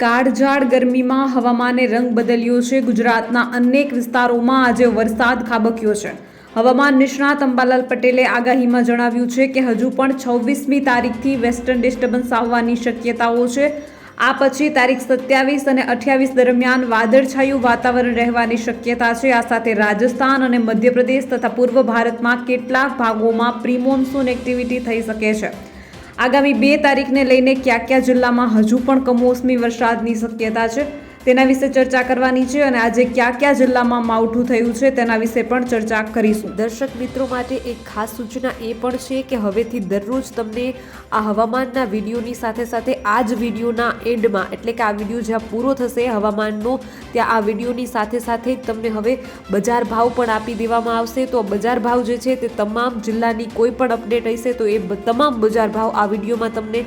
કાળઝાળ ગરમીમાં હવામાને રંગ બદલ્યો છે. ગુજરાતના અનેક વિસ્તારોમાં આજે વરસાદ ખાબક્યો છે. હવામાન નિષ્ણાત અંબાલાલ પટેલે આગાહીમાં જણાવ્યું છે કે હજુ પણ છવ્વીસમી તારીખથી વેસ્ટર્ન ડિસ્ટર્બન્સ આવવાની શક્યતાઓ છે. આ પછી તારીખ સત્યાવીસ અને અઠ્યાવીસ દરમિયાન વાદળછાયું વાતાવરણ રહેવાની શક્યતા છે. આ સાથે રાજસ્થાન અને મધ્યપ્રદેશ તથા પૂર્વ ભારતમાં કેટલાક ભાગોમાં પ્રિમોન્સૂન એક્ટિવિટી થઈ શકે છે. આગામી બે તારીખને લઈને કયા કયા જિલ્લામાં હજુ પણ કમોસમી વરસાદની શક્યતા છે? તેના વિશે ચર્ચા કરવાની છે અને આજે કયા કયા જિલ્લામાં માવઠું થયું છે તેના વિશે પણ ચર્ચા કરીશું. દર્શક મિત્રો માટે એક ખાસ સૂચના એ પણ છે કે હવેથી દરરોજ તમને આ હવામાનના વિડીયોની સાથે સાથે આ જ વિડીયોના એન્ડમાં, એટલે કે આ વીડિયો જ્યાં પૂરો થશે હવામાનનો, ત્યાં આ વિડીયોની સાથે સાથે જ તમને હવે બજાર ભાવ પણ આપી દેવામાં આવશે. તો બજાર ભાવ જે છે તે તમામ જિલ્લાની કોઈ પણ અપડેટ હશે તો એ તમામ બજાર ભાવ આ વિડીયોમાં તમને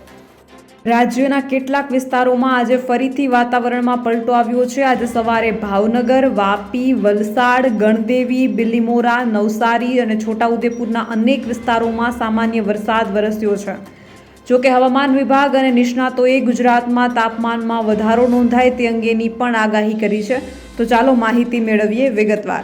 રાજ્યના કેટલાક વિસ્તારોમાં આજે ફરીથી વાતાવરણમાં પલટો આવ્યો છે. આજે સવારે ભાવનગર, વાપી, વલસાડ, ગણદેવી, બિલીમોરા, નવસારી અને છોટાઉદેપુરના અનેક વિસ્તારોમાં સામાન્ય વરસાદ વરસ્યો છે. જો કે હવામાન વિભાગ અને નિષ્ણાતોએ ગુજરાતમાં તાપમાનમાં વધારો નોંધાય તે અંગેની પણ આગાહી કરી છે. તો ચાલો માહિતી મેળવીએ વિગતવાર.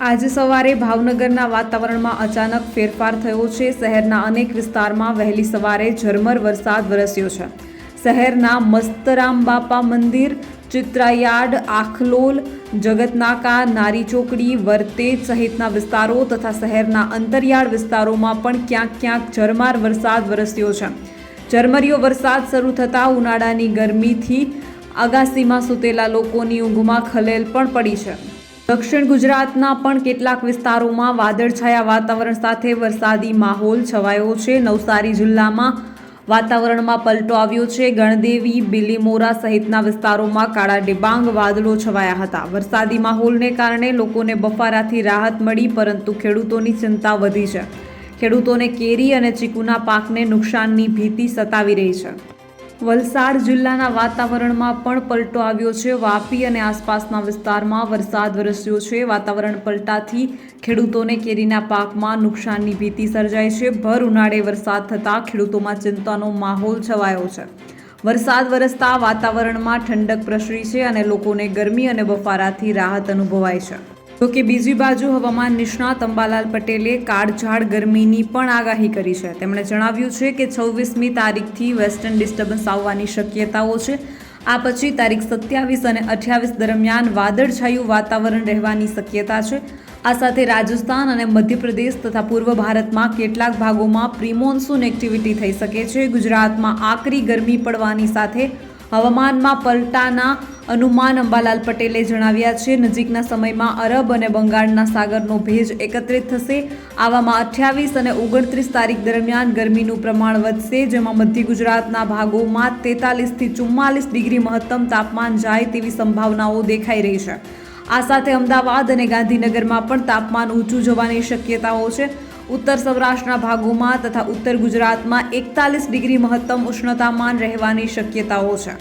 આજે સવારે ભાવનગરના વાતાવરણમાં અચાનક ફેરફાર થયો છે. શહેરના અનેક વિસ્તારમાં વહેલી સવારે ઝરમર વરસાદ વરસ્યો છે. શહેરના મસ્તરામ બાપા મંદિર, ચિત્રાયાર્ડ, આખલોલ, જગતનાકા નારી ચોકડી વર્તેજ સહિતના વિસ્તારો તથા શહેરના અંતરિયાળ વિસ્તારોમાં પણ ક્યાંક ક્યાંક ઝરમાર વરસાદ વરસ્યો છે. ઝરમરીયો વરસાદ શરૂ થતાં ઉનાળાની ગરમીથી અગાસીમાં સૂતેલા લોકોની ઊંઘમાં ખલેલ પણ પડી છે. દક્ષિણ ગુજરાતના પણ કેટલાક વિસ્તારોમાં વાદળછાયા વાતાવરણ સાથે વરસાદી માહોલ છવાયો છે. નવસારી જિલ્લામાં વાતાવરણમાં પલટો આવ્યો છે. ગણદેવી, બિલીમોરા સહિતના વિસ્તારોમાં કાળા ડિબાંગ વાદળો છવાયા હતા. વરસાદી માહોલને કારણે લોકોને બફારાથી રાહત મળી, પરંતુ ખેડૂતોની ચિંતા વધી છે. ખેડૂતોને કેરી અને ચીકુના પાકને નુકસાનની ભીતિ સતાવી રહી છે. વલસાડ જિલ્લાના વાતાવરણમાં પણ પલટો આવ્યો છે. વાપી અને આસપાસના વિસ્તારમાં વરસાદ વરસ્યો છે. વાતાવરણ પલટાથી ખેડૂતોને કેરીના પાકમાં નુકસાનની ભીતિ સર્જાઈ છે. ભર ઉનાળે વરસાદ થતાં ખેડૂતોમાં ચિંતાનો માહોલ છવાયો છે. વરસાદ વરસતા વાતાવરણમાં ઠંડક પ્રસરી છે અને લોકોને ગરમી અને બફારાથી રાહત અનુભવાય છે. જોકે બીજી બાજુ હવામાન નિષ્ણાત અંબાલાલ પટેલે કાળઝાળ ગરમીની પણ આગાહી કરી છે. તેમણે જણાવ્યું છે કે છવ્વીસમી તારીખથી વેસ્ટર્ન ડિસ્ટર્બન્સ આવવાની શક્યતાઓ છે. આ પછી તારીખ સત્યાવીસ અને અઠ્યાવીસ દરમિયાન વાદળછાયું વાતાવરણ રહેવાની શક્યતા છે. આ સાથે રાજસ્થાન અને મધ્યપ્રદેશ તથા પૂર્વ ભારતમાં કેટલાક ભાગોમાં પ્રિમોન્સૂન એક્ટિવિટી થઈ શકે છે. ગુજરાતમાં આકરી ગરમી પડવાની સાથે હવામાનમાં પલટાના અનુમાન અંબાલાલ પટેલે જણાવ્યા છે, નજીકના સમયમાં અરબ અને બંગાળના સાગરનો ભેજ એકત્રિત થશે. આવામાં અઠ્યાવીસ અને ઓગણત્રીસ તારીખ દરમિયાન ગરમીનું પ્રમાણ વધશે, જેમાં મધ્ય ગુજરાતના ભાગોમાં તેતાલીસથી ચુમ્માલીસ ડિગ્રી મહત્તમ તાપમાન જાય તેવી સંભાવનાઓ દેખાઈ રહી છે. આ સાથે અમદાવાદ અને ગાંધીનગરમાં પણ તાપમાન ઊંચું જવાની શક્યતાઓ છે. ઉત્તર સૌરાષ્ટ્રના ભાગોમાં તથા ઉત્તર ગુજરાતમાં એકતાલીસ ડિગ્રી મહત્તમ ઉષ્ણતામાન રહેવાની શક્યતાઓ છે.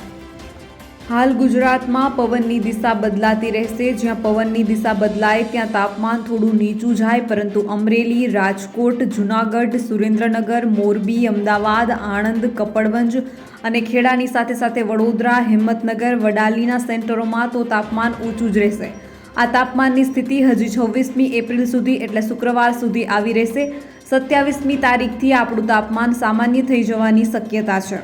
હાલ ગુજરાતમાં પવનની દિશા બદલાતી રહેશે. જ્યાં પવનની દિશા બદલાય ત્યાં તાપમાન થોડું નીચું જાય, પરંતુ અમરેલી, રાજકોટ, જૂનાગઢ, સુરેન્દ્રનગર, મોરબી, અમદાવાદ, આણંદ, કપડવંજ અને ખેડાની સાથે સાથે વડોદરા, હિંમતનગર, વડાલીના સેન્ટરોમાં તો તાપમાન ઊંચું જ રહેશે. આ તાપમાનની સ્થિતિ હજી છવ્વીસમી એપ્રિલ સુધી એટલે શુક્રવાર સુધી આવી રહેશે. સત્યાવીસમી તારીખથી આપણું તાપમાન સામાન્ય થઈ જવાની શક્યતા છે.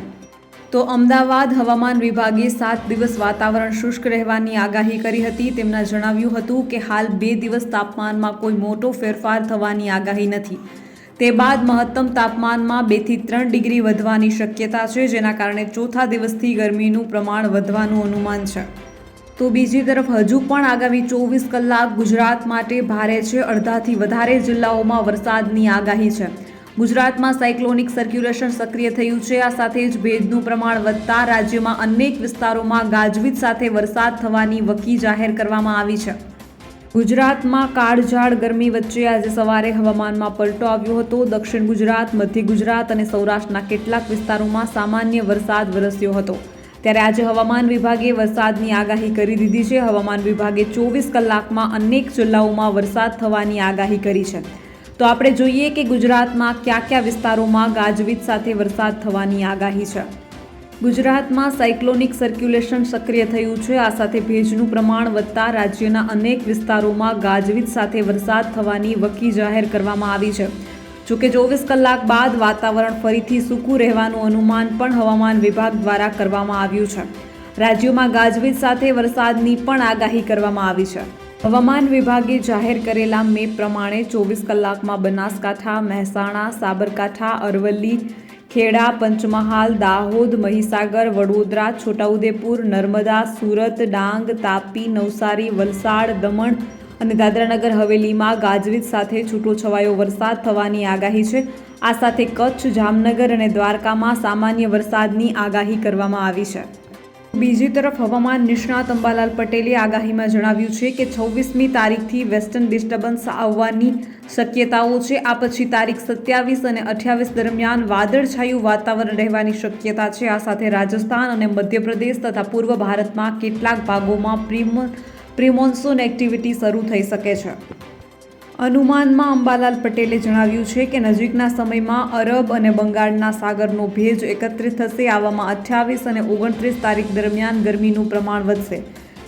તો અમદાવાદ હવામાન વિભાગે સાત દિવસ વાતાવરણ શુષ્ક રહેવાની આગાહી કરી હતી. તેમના જણાવ્યું હતું કે હાલ બે દિવસ તાપમાનમાં કોઈ મોટો ફેરફાર થવાની આગાહી નથી. તે બાદ મહત્તમ તાપમાનમાં બેથી ત્રણ ડિગ્રી વધવાની શક્યતા છે, જેના કારણે ચોથા દિવસથી ગરમીનું પ્રમાણ વધવાનું અનુમાન છે. તો બીજી તરફ હજુ પણ આગામી ચોવીસ કલાક ગુજરાત માટે ભારે છે, અડધાથી વધારે જિલ્લાઓમાં વરસાદની આગાહી છે. ગુજરાતમાં સાયક્લોનિક સર્ક્યુલેશન સક્રિય થયું છે. આ સાથે જ ભેજનું પ્રમાણ વધતા રાજ્યમાં અનેક વિસ્તારોમાં ગાજવીજ સાથે વરસાદ થવાની વકી જાહેર કરવામાં આવી છે. ગુજરાતમાં કાળઝાળ ગરમી વચ્ચે આજે સવારે હવામાનમાં પલટો આવ્યો હતો. દક્ષિણ ગુજરાત, મધ્ય ગુજરાત અને સૌરાષ્ટ્રના કેટલાક વિસ્તારોમાં સામાન્ય વરસાદ વરસ્યો હતો. ત્યારે આજે હવામાન વિભાગે વરસાદની આગાહી કરી દીધી છે. હવામાન વિભાગે ચોવીસ કલાકમાં અનેક જિલ્લાઓમાં વરસાદ થવાની આગાહી કરી છે. તો આપણે જોઈએ કે ગુજરાતમાં કયા કયા વિસ્તારોમાં ગાજવીજ સાથે વરસાદ થવાની આગાહી છે. ગુજરાતમાં સાયક્લોનિક સર્ક્યુલેશન સક્રિય થયું છે. આ સાથે ભેજનું પ્રમાણ વધતા રાજ્યના અનેક વિસ્તારોમાં ગાજવીજ સાથે વરસાદ થવાની વકી જાહેર કરવામાં આવી છે. જોકે ચોવીસ કલાક બાદ વાતાવરણ ફરીથી સૂકું રહેવાનું અનુમાન પણ હવામાન વિભાગ દ્વારા કરવામાં આવ્યું છે. રાજ્યોમાં ગાજવીજ સાથે વરસાદની પણ આગાહી કરવામાં આવી છે. હવામાન વિભાગે જાહેર કરેલા મે પ્રમાણે ચોવીસ કલાકમાં બનાસકાંઠા, મહેસાણા, સાબરકાંઠા, અરવલ્લી, ખેડા, પંચમહાલ, દાહોદ, મહીસાગર, વડોદરા, છોટાઉદેપુર, નર્મદા, સુરત, ડાંગ, તાપી, નવસારી, વલસાડ, દમણ અને દાદરાનગર હવેલીમાં ગાજવીજ સાથે છૂટોછવાયો વરસાદ થવાની આગાહી છે. આ સાથે કચ્છ, જામનગર અને દ્વારકામાં સામાન્ય વરસાદની આગાહી કરવામાં આવી છે. બીજી તરફ હવામાન નિષ્ણાત અંબાલાલ પટેલે આગાહીમાં જણાવ્યું છે કે છવ્વીસમી તારીખથી વેસ્ટર્ન ડિસ્ટર્બન્સ આવવાની શક્યતાઓ છે. આ પછી તારીખ સત્યાવીસ અને અઠ્યાવીસ દરમિયાન વાદળછાયું વાતાવરણ રહેવાની શક્યતા છે. આ સાથે રાજસ્થાન અને મધ્યપ્રદેશ તથા પૂર્વ ભારતમાં કેટલાક ભાગોમાં પ્રિમો પ્રિમોન્સૂન એક્ટિવિટી શરૂ થઈ શકે છે. અનુમાનમાં અંબાલાલ પટેલે જણાવ્યું છે કે નજીકના સમયમાં અરબ અને બંગાળના સાગરનો ભેજ એકત્રિત થશે. આવામાં અઠ્યાવીસ અને ઓગણત્રીસ તારીખ દરમિયાન ગરમીનું પ્રમાણ વધશે.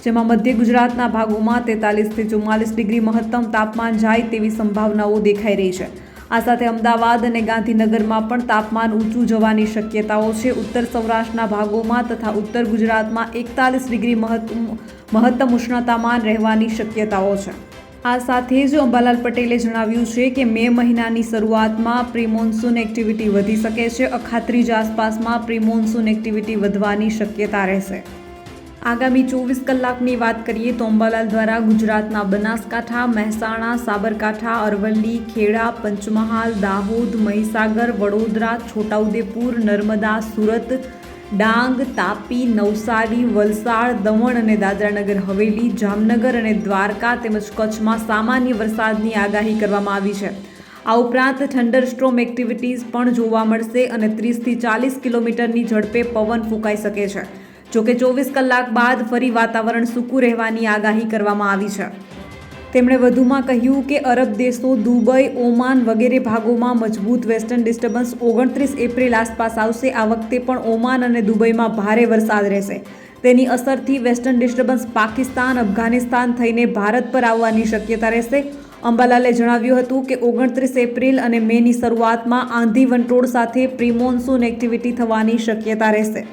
જેમાં મધ્ય ગુજરાતના ભાગોમાં તેતાલીસથી ચુમ્માલીસ ડિગ્રી મહત્તમ તાપમાન જાય તેવી સંભાવનાઓ દેખાઈ રહી છે. આ સાથે અમદાવાદ અને ગાંધીનગરમાં પણ તાપમાન ઊંચું જવાની શક્યતાઓ છે. ઉત્તર સૌરાષ્ટ્રના ભાગોમાં તથા ઉત્તર ગુજરાતમાં એકતાલીસ ડિગ્રી મહત્તમ મહત્તમ ઉષ્ણતામાન રહેવાની શક્યતાઓ છે. આ સાથે જ અંબાલાલ પટેલે જણાવ્યું છે કે મે મહિનાની શરૂઆતમાં પ્રિમોન્સૂન એક્ટિવિટી વધી શકે છે, અખાત્રીજ આસપાસમાં પ્રિમોન્સૂન એક્ટિવિટી વધવાની શક્યતા રહેશે. આગામી ચોવીસ કલાકની વાત કરીએ તો અંબાલાલ દ્વારા ગુજરાતના બનાસકાંઠા, મહેસાણા, સાબરકાંઠા, અરવલ્લી, ખેડા, પંચમહાલ, દાહોદ, મહીસાગર, વડોદરા, છોટાઉદેપુર, નર્મદા, સુરત ડાંગ, તાપી, નવસારી, વલસાડ, દમણ અને દાદરાનગર, હવેલી, જામનગર અને દ્વારકા તેમજ કચ્છમાં સામાન્ય વરસાદની આગાહી કરવામાં આવી છે. આ ઉપરાંત થંડરસ્ટ્રોમ એક્ટિવિટીઝ પણ જોવા મળશે અને ત્રીસથી ચાલીસ કિલોમીટરની ઝડપે પવન ફૂંકાઈ શકે છે. જોકે ચોવીસ કલાક બાદ ફરી વાતાવરણ સૂકું રહેવાની આગાહી કરવામાં આવી છે. તેમણે વધુમાં કહ્યું કે અરબ દેશો દુબઈ, ઓમાન વગેરે ભાગોમાં મજબૂત વેસ્ટર્ન ડિસ્ટર્બન્સ ઓગણત્રીસ એપ્રિલ આસપાસ આવશે. આ વખતે પણ ઓમાન અને દુબઈમાં ભારે વરસાદ રહેશે. તેની અસરથી વેસ્ટર્ન ડિસ્ટર્બન્સ પાકિસ્તાન, અફઘાનિસ્તાન થઈને ભારત પર આવવાની શક્યતા રહેશે. અંબાલાલે જણાવ્યું હતું કે ઓગણત્રીસ એપ્રિલ અને મેની શરૂઆતમાં આંધી વંટોળ સાથે પ્રિમોન્સૂન એક્ટિવિટી થવાની શક્યતા રહેશે.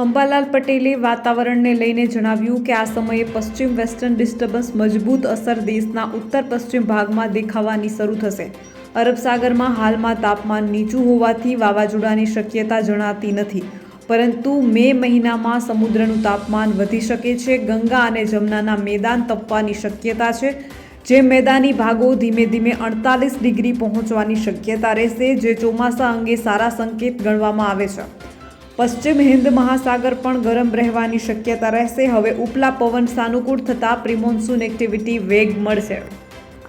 અંબાલાલ પટેલે વાતાવરણને લઈને જણાવ્યું કે આ સમયે પશ્ચિમ વેસ્ટર્ન ડિસ્ટર્બન્સ મજબૂત અસર દેશના ઉત્તર પશ્ચિમ ભાગમાં દેખાવાની શરૂ થશે. અરબ સાગરમાં હાલમાં તાપમાન નીચું હોવાથી વાવાઝોડાની શક્યતા જણાતી નથી. પરંતુ મે મહિનામાં સમુદ્રનું તાપમાન વધી શકે છે, ગંગા અને જમનાના મેદાન તપવાની શક્યતા છે, જે મેદાની ભાગો ધીમે ધીમે અડતાલીસ ડિગ્રી પહોંચવાની શક્યતા રહેશે, જે ચોમાસા અંગે સારા સંકેત ગણવામાં આવે છે. પશ્ચિમ હિન્દ મહાસાગર પણ ગરમ રહેવાની શક્યતા રહેશે. હવે ઉપલા પવન સાનુકૂળ થતાં પ્રિમોન્સૂન એક્ટિવિટી વેગ મળશે.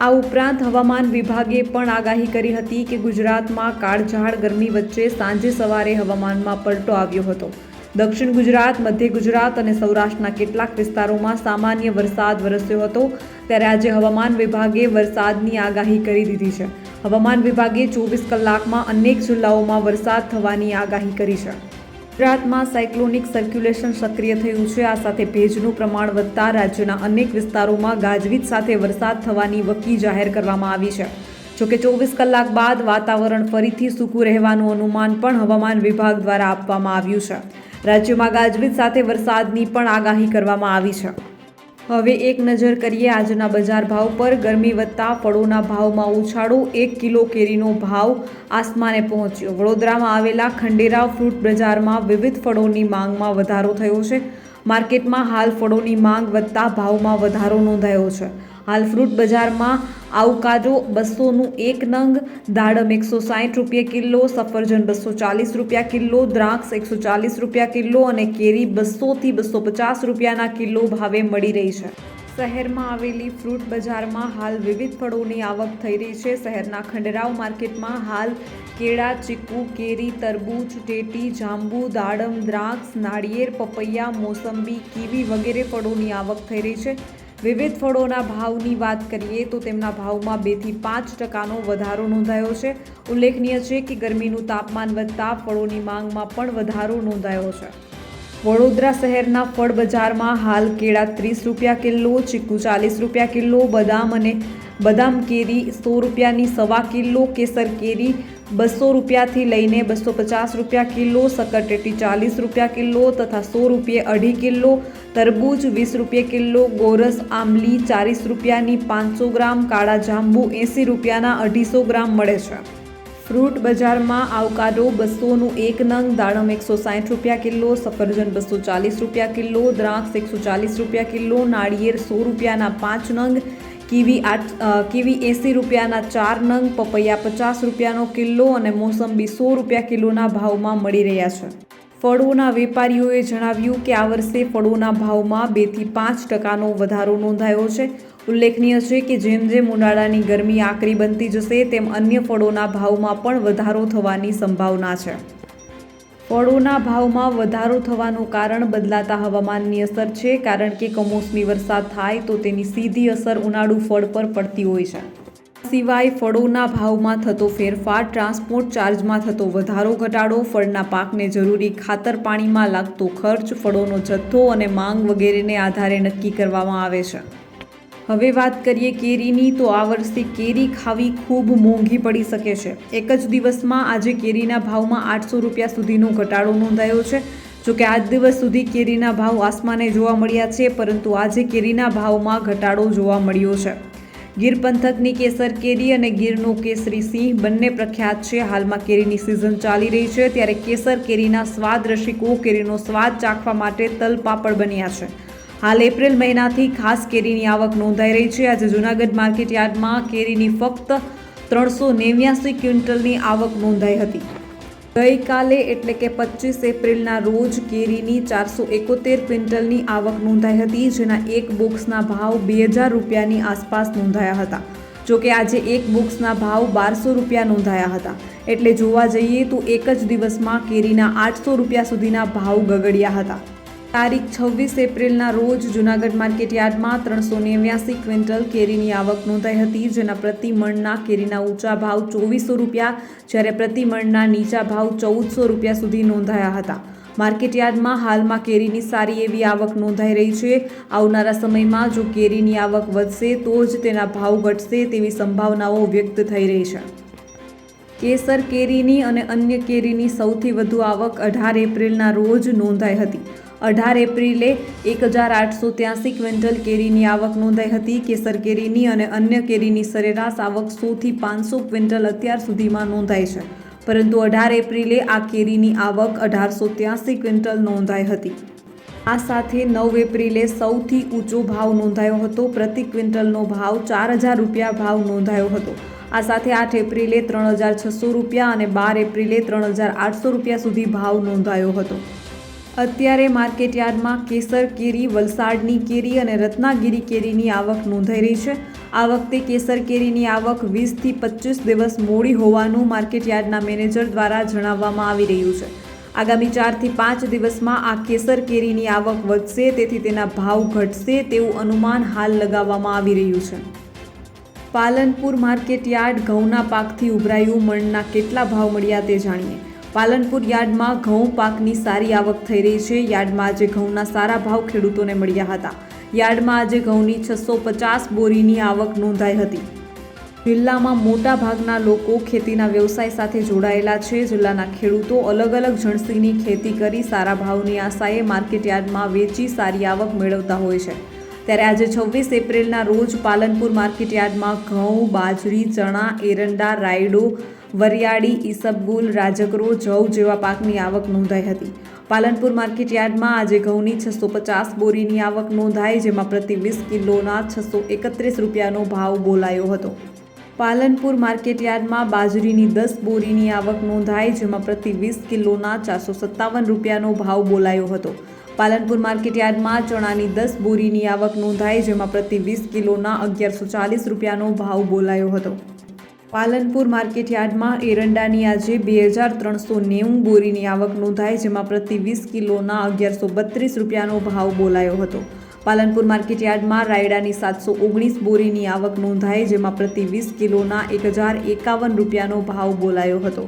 આ ઉપરાંત હવામાન વિભાગે પણ આગાહી કરી હતી કે ગુજરાતમાં કાળઝાળ ગરમી વચ્ચે સાંજે સવારે હવામાનમાં પલટો આવ્યો હતો. દક્ષિણ ગુજરાત, મધ્ય ગુજરાત અને સૌરાષ્ટ્રના કેટલાક વિસ્તારોમાં સામાન્ય વરસાદ વરસ્યો હતો. ત્યારે આજે હવામાન વિભાગે વરસાદની આગાહી કરી દીધી છે. હવામાન વિભાગે ચોવીસ કલાકમાં અનેક જિલ્લાઓમાં વરસાદ થવાની આગાહી કરી છે. ગુજરાતમાં સાયક્લોનિક સર્ક્યુલેશન સક્રિય થયું છે. આ સાથે ભેજનું પ્રમાણ વધતા રાજ્યના અનેક વિસ્તારોમાં ગાજવીજ સાથે વરસાદ થવાની વકી જાહેર કરવામાં આવી છે. જોકે ચોવીસ કલાક બાદ વાતાવરણ ફરીથી સૂકું રહેવાનું અનુમાન પણ હવામાન વિભાગ દ્વારા આપવામાં આવ્યું છે. રાજ્યમાં ગાજવીજ સાથે વરસાદની પણ આગાહી કરવામાં આવી છે. હવે એક નજર કરીએ આજના બજાર ભાવ પર. ગરમી વધતા ફળોના ભાવમાં ઉછાળો એક કિલો કેરીનો ભાવ આસમાને પહોંચ્યો. વડોદરામાં આવેલા ખંડેરા ફ્રૂટ બજારમાં વિવિધ ફળોની માંગમાં વધારો થયો છે. માર્કેટમાં હાલ ફળોની માંગ વધતા ભાવમાં વધારો નોંધાયો છે. હાલ ફ્રૂટ બજારમાં આવકાડો બસોનું એક નંગ, દાડમ એકસો સાઠ રૂપિયા કિલો, સફરજન બસો ચાલીસ રૂપિયા કિલો, દ્રાક્ષ એકસો ચાલીસ રૂપિયા કિલો અને કેરી બસોથી બસો પચાસ રૂપિયાના કિલો ભાવે મળી રહી છે. શહેરમાં આવેલી ફ્રૂટ બજારમાં હાલ વિવિધ ફળોની આવક થઈ રહી છે. શહેરના ખંડેરાવ માર્કેટમાં હાલ કેળા, ચીકુ, કેરી, તરબૂચ, ટેટી, જાંબુ, દાડમ, દ્રાક્ષ, નાળિયેર, પપૈયા, મોસંબી, કીવી વગેરે ફળોની આવક થઈ રહી છે. વિવિધ ફળોના ભાવની વાત કરીએ તો તેમના ભાવમાં બેથી પાંચ ટકાનો વધારો નોંધાયો છે. ઉલ્લેખનીય છે કે ગરમીનું તાપમાન વધતા ફળોની માંગમાં પણ વધારો નોંધાયો છે. વડોદરા શહેરના ફળ બજારમાં હાલ કેળા ત્રીસ રૂપિયા કિલો, ચીકુ ચાલીસ રૂપિયા કિલો, બદામ અને બદામ કેરી સો રૂપિયાની સવા કિલો, કેસર કેરી બસો રૂપિયાથી લઈને બસો પચાસ રૂપિયા કિલો, સકરટેટી ચાલીસ રૂપિયા કિલો તથા સો રૂપિયે અઢી કિલો, તરબૂચ વીસ રૂપિયા કિલો, ગોરસ, આંબલી ચાલીસ રૂપિયાની પાંચસો ગ્રામ, કાળા જાંબુ એંસી રૂપિયાના અઢીસો ગ્રામ મળે છે. ફ્રૂટ બજારમાં આવકાડો બસોનું એક નંગ, દાડમ એકસો સાઠ રૂપિયા કિલો, સફરજન બસો ચાલીસ રૂપિયા કિલો, દ્રાક્ષ એકસો ચાલીસ રૂપિયા કિલો, નાળિયેર સો રૂપિયાના પાંચ નંગ કીવી અ, કીવી એંસી રૂપિયાના ચાર નંગ પપૈયા પચાસ રૂપિયાનો કિલો અને મોસંબી સો રૂપિયા કિલોના ભાવમાં મળી રહ્યા છે. ફળોના વેપારીઓએ જણાવ્યું કે આ વર્ષે ફળોના ભાવમાં બેથી પાંચ ટકાનો વધારો નોંધાયો છે. ઉલ્લેખનીય છે કે જેમ જેમ ઉનાળાની ગરમી આકરી બનતી જશે તેમ અન્ય ફળોના ભાવમાં પણ વધારો થવાની સંભાવના છે. ફળોના ભાવમાં વધારો થવાનું કારણ બદલાતા હવામાનની અસર છે. કારણ કે કમોસમી વરસાદ થાય તો તેની સીધી અસર ઉનાળુ ફળ પર પડતી હોય છે. સિવાય ફળોના ભાવમાં થતો ફેરફાર, ટ્રાન્સપોર્ટ ચાર્જમાં થતો વધારો ઘટાડો, ફળના પાકને જરૂરી ખાતર પાણીમાં લાગતો ખર્ચ, ફળોનો જથ્થો અને માંગ વગેરેને આધારે નક્કી કરવામાં આવે છે. હવે વાત કરીએ કેરીની, તો આ વર્ષે કેરી ખાવી ખૂબ મોંઘી પડી શકે છે. એક જ દિવસમાં આજે કેરીના ભાવમાં આઠસો રૂપિયા સુધીનો ઘટાડો નોંધાયો છે. જોકે આજ દિવસ સુધી કેરીના ભાવ આસમાને જોવા મળ્યા છે, પરંતુ આજે કેરીના ભાવમાં ઘટાડો જોવા મળ્યો છે. ગીર પંથકની કેસર કેરી અને ગીરનો કેસરી સિંહ બંને પ્રખ્યાત છે. હાલમાં કેરીની સિઝન ચાલી રહી છે, ત્યારે કેસર કેરીના સ્વાદ રસિકો કેરીનો સ્વાદ ચાખવા માટે તલપાપડ બન્યા છે. હાલ એપ્રિલ મહિનાથી ખાસ કેરીની આવક નોંધાઈ રહી છે. આજે જૂનાગઢ માર્કેટ યાર્ડમાં કેરીની ફક્ત ત્રણસો નેવ્યાસી ક્વિન્ટલની આવક નોંધાઈ હતી. ગઈકાલે એટલે કે પચીસ એપ્રિલના રોજ કેરીની ચારસો એકોતેર ક્વિન્ટલની આવક નોંધાઈ હતી, જેના એક બોક્સના ભાવ બે હજાર રૂપિયાની આસપાસ નોંધાયા હતા. જોકે આજે એક બોક્સના ભાવ બારસો રૂપિયા નોંધાયા હતા. એટલે જોવા જઈએ તો એક જ દિવસમાં કેરીના આઠસો રૂપિયા સુધીના ભાવ ગગડ્યા હતા. તારીખ છવ્વીસ એપ્રિલના રોજ જૂનાગઢ માર્કેટ યાર્ડમાં ત્રણસો નેવ્યાસી ક્વિન્ટલ કેરીની આવક નોંધાઈ હતી, જેના પ્રતિ મણના કેરીના ઊંચા ભાવ ચોવીસો રૂપિયા, જ્યારે પ્રતિ મણના નીચા ભાવ ચૌદસો રૂપિયા સુધી નોંધાયા હતા. માર્કેટ યાર્ડમાં હાલમાં કેરીની સારી એવી આવક નોંધાઈ રહી છે. આવનારા સમયમાં જો કેરીની આવક વધશે, તો જ તેના ભાવ ઘટશે તેવી સંભાવનાઓ વ્યક્ત થઈ રહી છે. કેસર કેરીની અને અન્ય કેરીની સૌથી વધુ આવક અઢાર એપ્રિલના રોજ નોંધાઈ હતી. અઢાર એપ્રિલે એક હજાર આઠસો ત્યાસી ક્વિન્ટલ કેરીની આવક નોંધાઈ હતી. કેસર કેરીની અને અન્ય કેરીની સરેરાશ આવક સોથી પાંચસો ક્વિન્ટલ અત્યાર સુધીમાં નોંધાઈ છે. પરંતુ અઢાર એપ્રિલે આ કેરીની આવક અઢારસો ત્યાસી ક્વિન્ટલ નોંધાઈ હતી. આ સાથે નવ એપ્રિલે સૌથી ઊંચો ભાવ નોંધાયો હતો. પ્રતિ ક્વિન્ટલનો ભાવ ચાર હજાર રૂપિયા ભાવ નોંધાયો હતો. આ સાથે આઠ એપ્રિલે ત્રણ હજાર છસો રૂપિયા અને બાર એપ્રિલે ત્રણ હજાર આઠસો રૂપિયા સુધી ભાવ નોંધાયો હતો. અત્યારે માર્કેટ યાર્ડમાં કેસર, કેરી, વલસાડની કેરી અને રત્નાગીરી કેરીની આવક નોંધાઈ રહી છે. આ વખતે કેસર કેરીની આવક વીસથી પચીસ દિવસ મોડી હોવાનું માર્કેટ યાર્ડના મેનેજર દ્વારા જણાવવામાં આવી રહ્યું છે. આગામી ચારથી પાંચ દિવસમાં આ કેસર કેરીની આવક વધશે, તેથી તેના ભાવ ઘટશે તેવું અનુમાન હાલ લગાવવામાં આવી રહ્યું છે. પાલનપુર માર્કેટ યાર્ડ ઘઉંના પાકથી ઉભરાયું મણના કેટલા ભાવ મળ્યા તે જાણીએ. પાલનપુર યાર્ડમાં ઘઉં પાકની સારી આવક થઈ રહી છે. યાર્ડમાં આજે ઘઉંના સારા ભાવ ખેડૂતોને મળ્યા હતા. યાર્ડમાં આજે ઘઉંની છસો પચાસ બોરીની આવક નોંધાઈ હતી. જિલ્લામાં મોટા ભાગના લોકો ખેતીના વ્યવસાય સાથે જોડાયેલા છે. જિલ્લાના ખેડૂતો અલગ અલગ જણસીની ખેતી કરી સારા ભાવની આશાએ માર્કેટ યાર્ડમાં વેચી સારી આવક મેળવતા હોય છે. ત્યારે આજે છવ્વીસ એપ્રિલના રોજ પાલનપુર માર્કેટ યાર્ડમાં ઘઉં, બાજરી, ચણા, એરંડા, રાયડો વરિયાળી, ઈસબગુલ રાજકરો જવ જેવા પાકની આવક નોંધાઈ હતી. પાલનપુર માર્કેટ યાર્ડમાં આજે ઘઉંની છસો પચાસ બોરીની આવક નોંધાઈ, જેમાં પ્રતિ વીસ કિલોના છસો એકત્રીસ રૂપિયાનો ભાવ બોલાયો હતો. પાલનપુર માર્કેટ યાર્ડમાં બાજરીની દસ બોરીની આવક નોંધાઈ, જેમાં પ્રતિ વીસ કિલોના ચારસો સત્તાવન રૂપિયાનો ભાવ બોલાયો હતો. પાલનપુર માર્કેટ યાર્ડમાં ચણાની દસ બોરીની આવક નોંધાઈ, જેમાં પ્રતિ વીસ કિલોના અગિયારસો ચાલીસ રૂપિયાનો ભાવ બોલાયો હતો. પાલનપુર માર્કેટ યાર્ડમાં એરંડાની આજે બે હજાર ત્રણસો નેવું બોરીની આવક નોંધાઈ, જેમાં પ્રતિ વીસ કિલોના અગિયારસો બત્રીસ રૂપિયાનો ભાવ બોલાયો હતો. પાલનપુર માર્કેટ યાર્ડમાં રાયડાની સાતસો ઓગણીસ બોરીની આવક નોંધાઈ, જેમાં પ્રતિ વીસ કિલોના એક હજાર એકાવન રૂપિયાનો ભાવ બોલાયો હતો.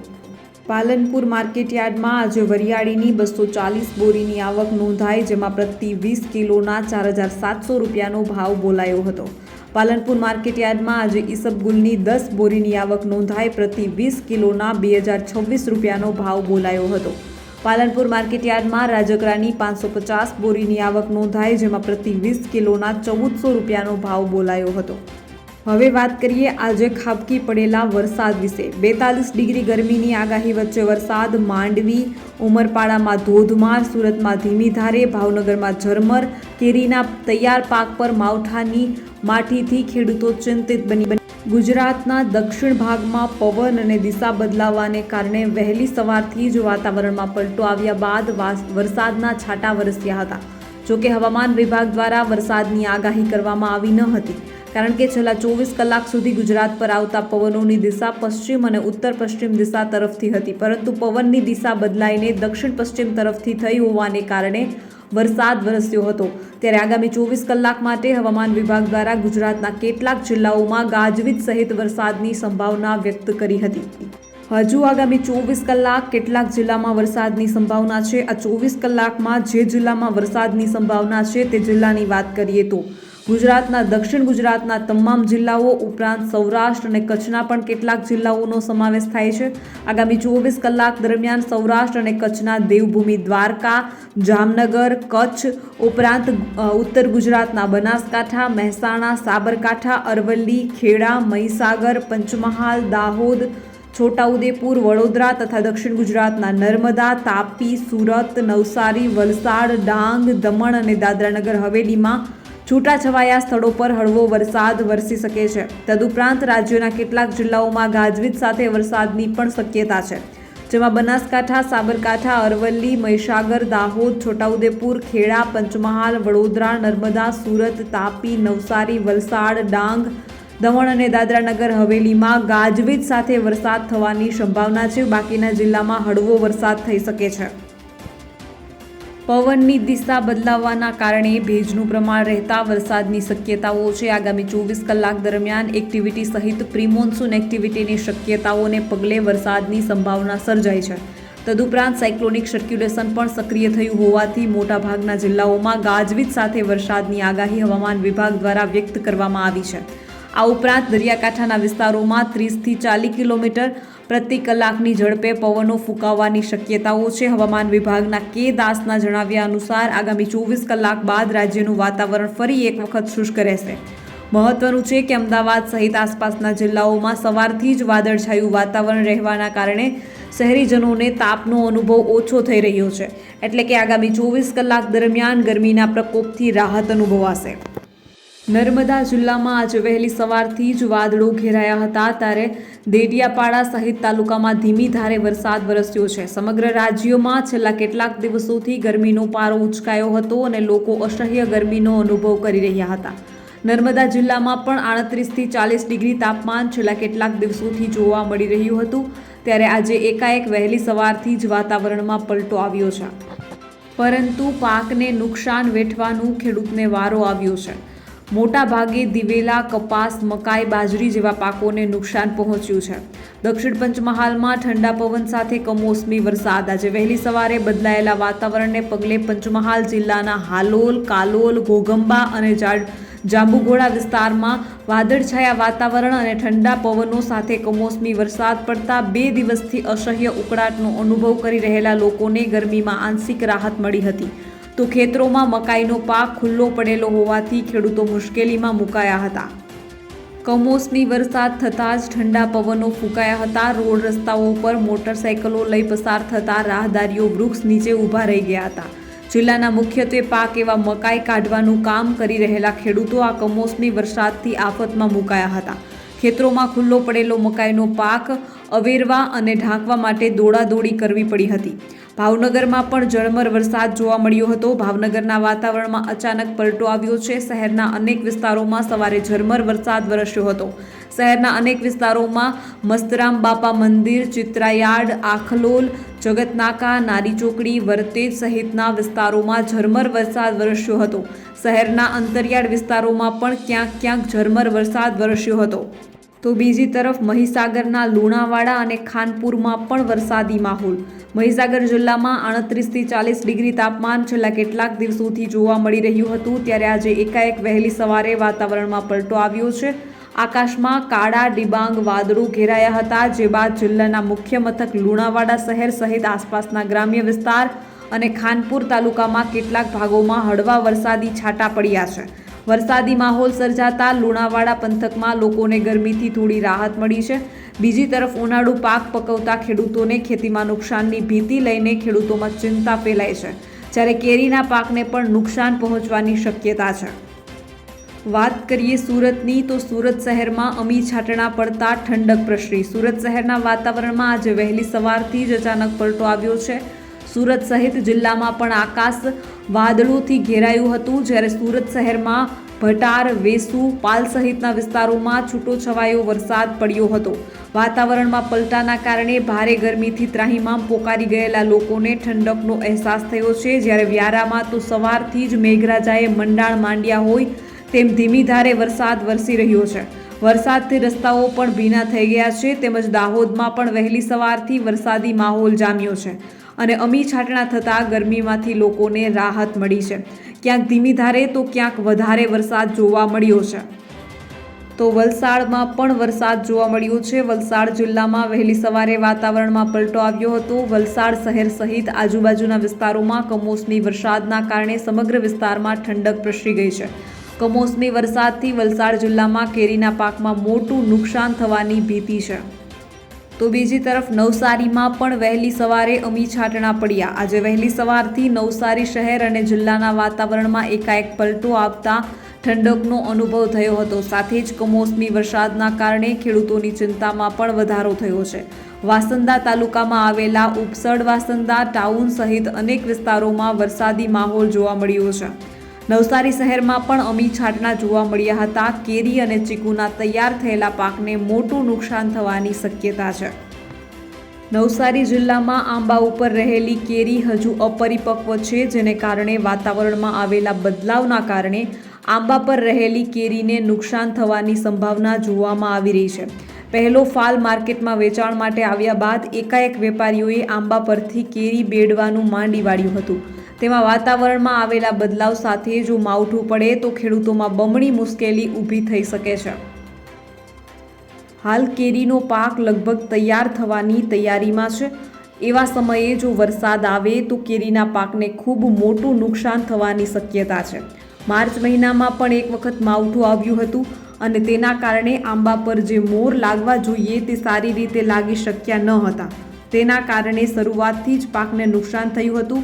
પાલનપુર માર્કેટ યાર્ડમાં આજે વરિયાળીની બસો ચાલીસ બોરીની આવક નોંધાઈ, જેમાં પ્રતિ વીસ કિલોના ચાર હજાર સાતસો રૂપિયાનો ભાવ બોલાયો હતો. પાલનપુર માર્કેટ યાર્ડમાં આજે ઈસબગુલની દસ બોરીની આવક નોંધાઈ પ્રતિ વીસ કિલોના બે હજાર છવ્વીસ રૂપિયાનો ભાવ બોલાયો હતો. પાલનપુર માર્કેટ યાર્ડમાં રાજગરાની પાંચસો પચાસ બોરીની આવક નોંધાઈ, જેમાં પ્રતિ વીસ કિલોના ચૌદસો રૂપિયાનો ભાવ બોલાયો હતો. હવે વાત કરીએ આજે ખાબકી પડેલા વરસાદ વિશે. બેતાલીસ ડિગ્રી ગરમીની આગાહી વચ્ચે વરસાદ માંડવી, ઉમરપાડામાં ધોધમાર, સુરતમાં ધીમી ધારે ભાવનગરમાં ઝરમર, કેરીના તૈયાર પાક પર માવઠાની માઠીથી ખેડૂતો ચિંતિત બની બની. ગુજરાતના દક્ષિણ ભાગમાં પવન અને દિશા બદલાવાને કારણે વહેલી સવારથી જ વાતાવરણમાં પલટો આવ્યા બાદ વરસાદના છાંટા વરસ્યા હતા. જોકે હવામાન વિભાગ દ્વારા વરસાદની આગાહી કરવામાં આવી ન હતી. કારણ કે છેલ્લા ચોવીસ કલાક સુધી ગુજરાત પર આવતા પવનોની દિશા પશ્ચિમ અને ઉત્તર પશ્ચિમ દિશા તરફથી હતી. પરંતુ પવનની દિશા બદલાઈને દક્ષિણ પશ્ચિમ તરફથી થઈ હોવાને કારણે વરસાદ વરસ્યો હતો. ત્યારે આગામી ચોવીસ કલાક માટે હવામાન વિભાગ દ્વારા ગુજરાતના કેટલાક જિલ્લાઓમાં ગાજવીજ સહિત વરસાદની સંભાવના વ્યક્ત કરી હતી. હજુ આગામી ચોવીસ કલાક કેટલાક જિલ્લામાં વરસાદની સંભાવના છે. આ ચોવીસ કલાકમાં જે જિલ્લામાં વરસાદની સંભાવના છે તે જિલ્લાની વાત કરીએ તો ગુજરાતના, દક્ષિણ ગુજરાતના તમામ જિલ્લાઓ ઉપરાંત સૌરાષ્ટ્ર અને કચ્છના પણ કેટલાક જિલ્લાઓનો સમાવેશ થાય છે. આગામી ચોવીસ કલાક દરમિયાન સૌરાષ્ટ્ર અને કચ્છના દેવભૂમિ દ્વારકા, જામનગર, કચ્છ ઉપરાંત ઉત્તર ગુજરાતના બનાસકાંઠા, મહેસાણા, સાબરકાંઠા, અરવલ્લી, ખેડા, મહીસાગર, પંચમહાલ, દાહોદ, છોટાઉદેપુર, વડોદરા તથા દક્ષિણ ગુજરાતના નર્મદા, તાપી, સુરત, નવસારી, વલસાડ, ડાંગ, દમણ અને દાદરાનગર હવેલીમાં છૂટાછવાયા સ્થળો પર હળવો વરસાદ વરસી શકે છે. તદુપરાંત રાજ્યના કેટલાક જિલ્લાઓમાં ગાજવીજ સાથે વરસાદની પણ શક્યતા છે. જેમાં બનાસકાંઠા, સાબરકાંઠા, અરવલ્લી, મહીસાગર, દાહોદ, છોટાઉદેપુર, ખેડા, પંચમહાલ, વડોદરા, નર્મદા, સુરત, તાપી, નવસારી, વલસાડ, ડાંગ, દમણ અને દાદરાનગર, હવેલીમાં ગાજવીજ સાથે વરસાદ થવાની સંભાવના છે. બાકીના જિલ્લામાં હળવો વરસાદ થઈ શકે છે. પવનની દિશા બદલાવાના કારણે ભેજનું પ્રમાણ રહેતા વરસાદની શક્યતાઓ છે. આગામી ચોવીસ કલાક દરમિયાન એક્ટિવિટી સહિત પ્રિમોન્સૂન એક્ટિવિટીની શક્યતાઓને પગલે વરસાદની સંભાવના સર્જાઈ છે. તદુપરાંત સાયક્લોનિક સર્ક્યુલેશન પણ સક્રિય થયું હોવાથી મોટાભાગના જિલ્લાઓમાં ગાજવીજ સાથે વરસાદની આગાહી હવામાન વિભાગ દ્વારા વ્યક્ત કરવામાં આવી છે. આ ઉપરાંત દરિયાકાંઠાના વિસ્તારોમાં ત્રીસથી ચાલીસ કિલોમીટર પ્રતિ કલાકની ઝડપે પવનો ફૂંકાવાની શક્યતાઓ છે. હવામાન વિભાગના કે દાસના જણાવ્યા અનુસાર આગામી ચોવીસ કલાક બાદ રાજ્યનું વાતાવરણ ફરી એક વખત શુષ્ક રહેશે. મહત્વનું છે કે અમદાવાદ સહિત આસપાસના જિલ્લાઓમાં સવારથી જ વાદળછાયું વાતાવરણ રહેવાના કારણે શહેરીજનોને તાપનો અનુભવ ઓછો થઈ રહ્યો છે. એટલે કે આગામી ચોવીસ કલાક દરમિયાન ગરમીના પ્રકોપથી રાહત અનુભવાશે. નર્મદા જિલ્લામાં આજે વહેલી સવારથી જ વાદળો ઘેરાયા હતા. ત્યારે દેડિયાપાડા સહિત તાલુકામાં ધીમી ધારે વરસાદ વરસ્યો છે. સમગ્ર રાજ્યોમાં છેલ્લા કેટલાક દિવસોથી ગરમીનો પારો ઉચકાયો હતો અને લોકો અસહ્ય ગરમીનો અનુભવ કરી રહ્યા હતા. નર્મદા જિલ્લામાં પણ આડત્રીસથી ચાલીસ ડિગ્રી તાપમાન છેલ્લા કેટલાક દિવસોથી જોવા મળી રહ્યું હતું. ત્યારે આજે એકાએક વહેલી સવારથી જ વાતાવરણમાં પલટો આવ્યો છે. પરંતુ પાકને નુકસાન વેઠવાનું ખેડૂતને વારો આવ્યો છે. મોટા ભાગે દિવેલા, કપાસ, મકાઈ, બાજરી જેવા પાકોને નુકસાન પહોંચ્યું છે. દક્ષિણ પંચમહાલમાં ઠંડા પવન સાથે કમોસમી વરસાદ. આજે વહેલી સવારે બદલાયેલા વાતાવરણને પગલે પંચમહાલ જિલ્લાના હાલોલ, કાલોલ ઘોગંબા અને જાડ, જાંબુઘોડા વિસ્તારમાં વાદળછાયા વાતાવરણ અને ઠંડા પવનો સાથે કમોસમી વરસાદ પડતા બે દિવસથી અસહ્ય ઉકળાટનો અનુભવ કરી રહેલા લોકોને ગરમીમાં આંશિક રાહત મળી હતી. તો ખેતરોમાં મકાઈનો પાક ખુલ્લો પડેલો હોવાથી ખેડૂતો મુશ્કેલીમાં મુકાયા હતા. કમોસમી વરસાદ થતાં જ ઠંડા પવનો ફૂંકાયા હતા. રોડ રસ્તાઓ પર મોટરસાયકલો લઈ પસાર થતા રાહદારીઓ વૃક્ષ નીચે ઊભા રહી ગયા હતા. જિલ્લાના મુખ્યત્વે પાક એવા મકાઈ કાઢવાનું કામ કરી રહેલા ખેડૂતો આ કમોસમી વરસાદથી આફતમાં મુકાયા હતા. ખેતરોમાં ખુલ્લો પડેલો મકાઈનો પાક અવેરવા અને ઢાંકવા માટે દોડાદોડી કરવી પડી હતી. ભાવનગરમાં પણ ઝરમર વરસાદ જોવા મળ્યો હતો. ભાવનગરના વાતાવરણમાં અચાનક પલટો આવ્યો છે. શહેરના અનેક વિસ્તારોમાં સવારે ઝરમર વરસાદ વરસ્યો હતો. શહેરના અનેક વિસ્તારોમાં મસ્તરામ બાપા મંદિર, ચિત્રાયાર્ડ, આખલોલ, જગતનાકા નારી ચોકડી વરતેજ સહિતના વિસ્તારોમાં ઝરમર વરસાદ વરસ્યો હતો. શહેરના અંતરિયાળ વિસ્તારોમાં પણ ક્યાંક ક્યાંક ઝરમર વરસાદ વરસ્યો હતો. તો બીજી તરફ મહીસાગરના લુણાવાડા અને ખાનપુરમાં પણ વરસાદી માહોલ. મહીસાગર જિલ્લામાં આડત્રીસથી ચાલીસ ડિગ્રી તાપમાન છેલ્લા કેટલાક દિવસોથી જોવા મળી રહ્યું હતું, ત્યારે આજે એકાએક વહેલી સવારે વાતાવરણમાં પલટો આવ્યો છે. આકાશમાં કાળા, ડિબાંગ, વાદળો ઘેરાયા હતા, જે બાદ જિલ્લાના મુખ્ય મથક લુણાવાડા શહેર સહિત આસપાસના ગ્રામ્ય વિસ્તાર અને ખાનપુર તાલુકામાં કેટલાક ભાગોમાં હળવા વરસાદી છાંટા પડ્યા છે. વરસાદી માહોલ સર્જાતા લુણાવાડા પંથકમાં લોકોને ગરમીથી થોડી રાહત મળી છે. બીજી તરફ ઉનાળુ પાક પકવતા ખેડૂતોને ખેતીમાં નુકસાનની ભીતિ લઈને ખેડૂતોમાં ચિંતા ફેલાય છે. જ્યારે કેરીના પાકને પણ નુકસાન પહોંચવાની શક્યતા છે. વાત કરીએ સુરતની તો સુરત શહેરમાં અમી છાંટણા પડતા ઠંડક પ્રસરી. સુરત શહેરના વાતાવરણમાં આજે વહેલી સવારથી જ અચાનક પલટો આવ્યો છે. સુરત સહિત જિલ્લામાં પણ આકાશ વાદળોથી ઘેરાયું હતું. જ્યારે સુરત શહેરમાં ભટાર, વેસુ, પાલ સહિતના વિસ્તારોમાં છૂટોછવાયો વરસાદ પડ્યો હતો. વાતાવરણમાં પલટાના કારણે ભારે ગરમીથી ત્રાહીમામ પોકારી ગયેલા લોકોને ઠંડકનો અહેસાસ થયો છે. જ્યારે વ્યારામાં તો સવારથી જ મેઘરાજાએ મંડાણ માંડ્યા હોય તેમ ધીમી ધારે વરસાદ વરસી રહ્યો છે. વરસાદથી રસ્તાઓ પણ ભીના થઈ ગયા છે. તેમજ દાહોદમાં પણ વહેલી સવારથી વરસાદી માહોલ જામ્યો છે. અને અમી છાંટણા થતાં ગરમીમાંથી લોકોને રાહત મળી છે. ક્યાંક ધીમી ધારે તો ક્યાંક વધારે વરસાદ જોવા મળ્યો છે. તો વલસાડમાં પણ વરસાદ જોવા મળ્યો છે. વલસાડ જિલ્લામાં વહેલી સવારે વાતાવરણમાં પલટો આવ્યો હતો. વલસાડ શહેર સહિત આજુબાજુના વિસ્તારોમાં કમોસમી વરસાદના કારણે સમગ્ર વિસ્તારમાં ઠંડક પ્રસરી ગઈ છે. કમોસમી વરસાદથી વલસાડ જિલ્લામાં કેરીના પાકમાં મોટું નુકસાન થવાની ભીતિ છે. તો બીજી તરફ નવસારીમાં પણ વહેલી સવારે અમી છાંટણા પડ્યા. આજે વહેલી સવારથી નવસારી શહેર અને જિલ્લાના વાતાવરણમાં એકાએક પલટો આવતા ઠંડકનો અનુભવ થયો હતો. સાથે જ કમોસમી વરસાદના કારણે ખેડૂતોની ચિંતામાં પણ વધારો થયો છે. વાસંદા તાલુકામાં આવેલા ઉપસડ વાસંદા ટાઉન સહિત અનેક વિસ્તારોમાં વરસાદી માહોલ જોવા મળ્યો છે. નવસારી શહેરમાં પણ અમી છાંટણા જોવા મળ્યા હતા. કેરી અને ચીકુના તૈયાર થયેલા પાકને મોટું નુકસાન થવાની શક્યતા છે. નવસારી જિલ્લામાં આંબા ઉપર રહેલી કેરી હજુ અપરિપક્વ છે, જેને કારણે વાતાવરણમાં આવેલા બદલાવના કારણે આંબા પર રહેલી કેરીને નુકસાન થવાની સંભાવના જોવામાં આવી રહી છે. પહેલો ફાલ માર્કેટમાં વેચાણ માટે આવ્યા બાદ એકાએક વેપારીઓએ આંબા પરથી કેરી બેડવાનું માંડી વાળ્યું હતું. તેમાં વાતાવરણમાં આવેલા બદલાવ સાથે જો માવઠું પડે તો ખેડૂતોમાં બમણી મુશ્કેલી ઊભી થઈ શકે છે. હાલ કેરીનો પાક લગભગ તૈયાર થવાની તૈયારીમાં છે. એવા સમયે જો વરસાદ આવે તો કેરીના પાકને ખૂબ મોટું નુકસાન થવાની શક્યતા છે. માર્ચ મહિનામાં પણ એક વખત માવઠું આવ્યું હતું અને તેના કારણે આંબા પર જે મોર લાગવા જોઈએ તે સારી રીતે લાગી શક્યા ન હતા. તેના કારણે શરૂઆતથી જ પાકને નુકસાન થયું હતું